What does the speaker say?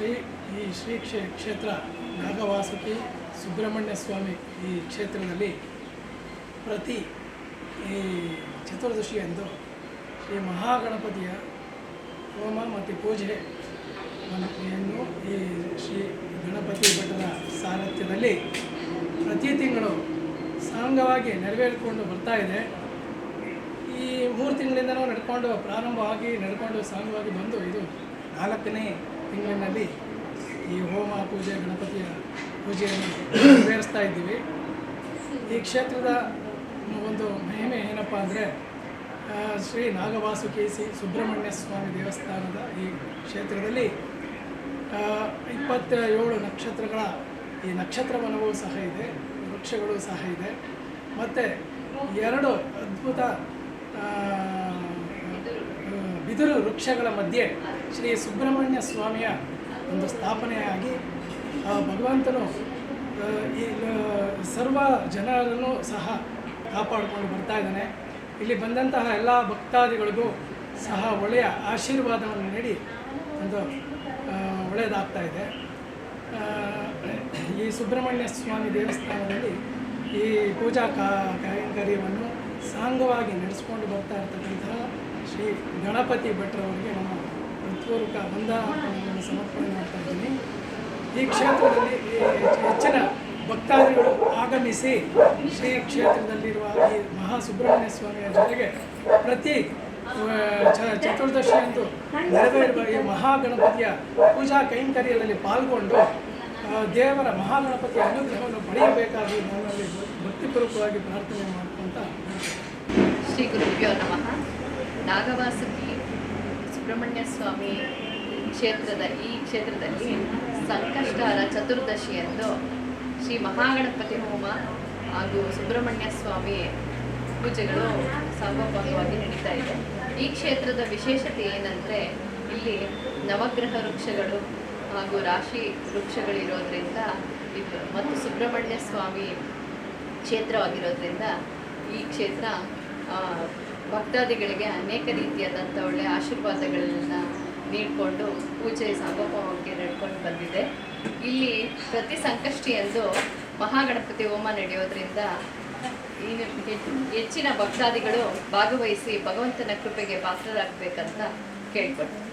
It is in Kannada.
ಶ್ರೀ, ಈ ಶ್ರೀ ಕ್ಷೇ, ಕ್ಷೇತ್ರ ನಾಗವಾಸುಕಿ ಸುಬ್ರಹ್ಮಣ್ಯ ಸ್ವಾಮಿ ಈ ಕ್ಷೇತ್ರದಲ್ಲಿ ಪ್ರತಿ ಈ ಚತುರ್ದಶಿಯಂದು ಶ್ರೀ ಮಹಾಗಣಪತಿಯ ಹೋಮ ಮತ್ತು ಪೂಜೆ ಮನೆಯನ್ನು ಈ ಶ್ರೀ ಗಣಪತಿ ಭಟ್ಟರ ಸಾರಥ್ಯದಲ್ಲಿ ಪ್ರತಿ ತಿಂಗಳು ಸಾಂಗವಾಗಿ ನೆರವೇರಿಕೊಂಡು ಬರ್ತಾ ಇದೆ. ಈ ಮೂರು ತಿಂಗಳಿಂದನೂ ನಡ್ಕೊಂಡು, ಪ್ರಾರಂಭವಾಗಿ ನಡ್ಕೊಂಡು, ಸಾಂಗವಾಗಿ ಬಂದು ಇದು ನಾಲ್ಕನೇ ತಿಂಗಳಿನಲ್ಲಿ ಈ ಹೋಮ ಪೂಜೆ, ಗಣಪತಿಯ ಪೂಜೆಯನ್ನು ನೆರವೇರಿಸ್ತಾ ಇದ್ದೀವಿ. ಈ ಕ್ಷೇತ್ರದ ಒಂದು ಮಹಿಮೆ ಏನಪ್ಪ ಅಂದರೆ ಶ್ರೀ ನಾಗವಾಸುಕಿ ಸಿ ಸುಬ್ರಹ್ಮಣ್ಯ ಸ್ವಾಮಿ ದೇವಸ್ಥಾನದ ಈ ಕ್ಷೇತ್ರದಲ್ಲಿ ಇಪ್ಪತ್ತ ಏಳು ನಕ್ಷತ್ರಗಳ ಈ ನಕ್ಷತ್ರ ವನವೂ ಸಹ ಇದೆ, ವೃಕ್ಷಗಳು ಸಹ ಇದೆ. ಮತ್ತು ಎರಡು ಅದ್ಭುತ ಬಿದಿರು ವೃಕ್ಷಗಳ ಮಧ್ಯೆ ಶ್ರೀ ಸುಬ್ರಹ್ಮಣ್ಯ ಸ್ವಾಮಿಯ ಒಂದು ಸ್ಥಾಪನೆಯಾಗಿ, ಆ, ಭಗವಂತನು ಈ ಸರ್ವ ಜನರನ್ನು ಸಹ ಕಾಪಾಡಿಕೊಂಡು ಬರ್ತಾ ಇದ್ದಾನೆ. ಇಲ್ಲಿ ಬಂದಂತಹ ಎಲ್ಲ ಭಕ್ತಾದಿಗಳಿಗೂ ಸಹ ಒಳ್ಳೆಯ ಆಶೀರ್ವಾದವನ್ನು ನೀಡಿ ಒಂದು ಒಳ್ಳೆಯದಾಗ್ತಾ ಇದೆ. ಈ ಸುಬ್ರಹ್ಮಣ್ಯ ಸ್ವಾಮಿ ದೇವಸ್ಥಾನದಲ್ಲಿ ಈ ಪೂಜಾ ಕಾರ್ಯವನ್ನು ಸಾಂಗವಾಗಿ ನಡೆಸ್ಕೊಂಡು ಬರ್ತಾ ಇರ್ತಕ್ಕಂತಹ ಶ್ರೀ ಗಣಪತಿ ಭಟ್ರವರಿಗೆ ನಮ್ಮ ಹೃತ್ಪೂರ್ವಕ ವಂದನಾರ್ಪಣೆಯನ್ನು ಸಮರ್ಪಣೆ ಮಾಡ್ತಾ ಇದ್ದೀನಿ. ಈ ಕ್ಷೇತ್ರದಲ್ಲಿ ಹೆಚ್ಚಿನ ಭಕ್ತಾದಿಗಳು ಆಗಮಿಸಿ ಶ್ರೀ ಕ್ಷೇತ್ರದಲ್ಲಿರುವ ಈ ಮಹಾ ಸುಬ್ರಹ್ಮಣ್ಯ ಸ್ವಾಮಿಯ ಜೊತೆಗೆ ಪ್ರತಿ ಚತುರ್ದಶಿಯಂದು ನೆರವೇರುವ ಈ ಮಹಾಗಣಪತಿಯ ಪೂಜಾ ಕೈಂಕರ್ಯದಲ್ಲಿ ಪಾಲ್ಗೊಂಡು ದೇವರ ಮಹಾಗಣಪತಿಯ ಅನುಗ್ರಹವನ್ನು ಪಡೆಯಬೇಕಾಗಿ ನನ್ನಲ್ಲಿ ಭಕ್ತಿಪೂರ್ವಕವಾಗಿ ಪ್ರಾರ್ಥನೆ ಮಾಡ್ಕೊತ ಶ್ರೀ ಗುರುಭ್ಯೋ ನಮಃ. ನಾಗವಾಸುಕಿ ಸುಬ್ರಹ್ಮಣ್ಯ ಸ್ವಾಮಿ ಕ್ಷೇತ್ರದ ಈ ಕ್ಷೇತ್ರದಲ್ಲಿ ಸಂಕಷ್ಟಹರ ಚತುರ್ದಶಿಯಂದು ಶ್ರೀ ಮಹಾಗಣಪತಿ ಹೋಮ ಹಾಗೂ ಸುಬ್ರಹ್ಮಣ್ಯ ಸ್ವಾಮಿ ಪೂಜೆಗಳು ಸಾಗೋಪಾಗವಾಗಿ ನಡೀತಾ ಇದೆ. ಈ ಕ್ಷೇತ್ರದ ವಿಶೇಷತೆ ಏನಂದರೆ ಇಲ್ಲಿ ನವಗ್ರಹ ವೃಕ್ಷಗಳು ಹಾಗೂ ರಾಶಿ ವೃಕ್ಷಗಳಿರೋದ್ರಿಂದ ಇದು ಮತ್ತು ಸುಬ್ರಹ್ಮಣ್ಯ ಸ್ವಾಮಿ ಕ್ಷೇತ್ರವಾಗಿರೋದ್ರಿಂದ ಈ ಕ್ಷೇತ್ರ ಭಕ್ತಾದಿಗಳಿಗೆ ಅನೇಕ ರೀತಿಯಾದಂಥ ಒಳ್ಳೆ ಆಶೀರ್ವಾದಗಳನ್ನು ನೀಡಿಕೊಂಡು ಪೂಜೆ ಸಾಗೋಪವಾಗಿ ನಡ್ಕೊಂಡು ಬಂದಿದೆ. ಇಲ್ಲಿ ಪ್ರತಿ ಸಂಕಷ್ಟಿಯಂದು ಮಹಾಗಣಪತಿ ಹೋಮ ನಡೆಯೋದ್ರಿಂದ ಹೆಚ್ಚಿನ ಭಕ್ತಾದಿಗಳು ಭಾಗವಹಿಸಿ ಭಗವಂತನ ಕೃಪೆಗೆ ಪಾತ್ರರಾಗಬೇಕಂತ ಕೇಳ್ಕೊಳ್ತೀನಿ.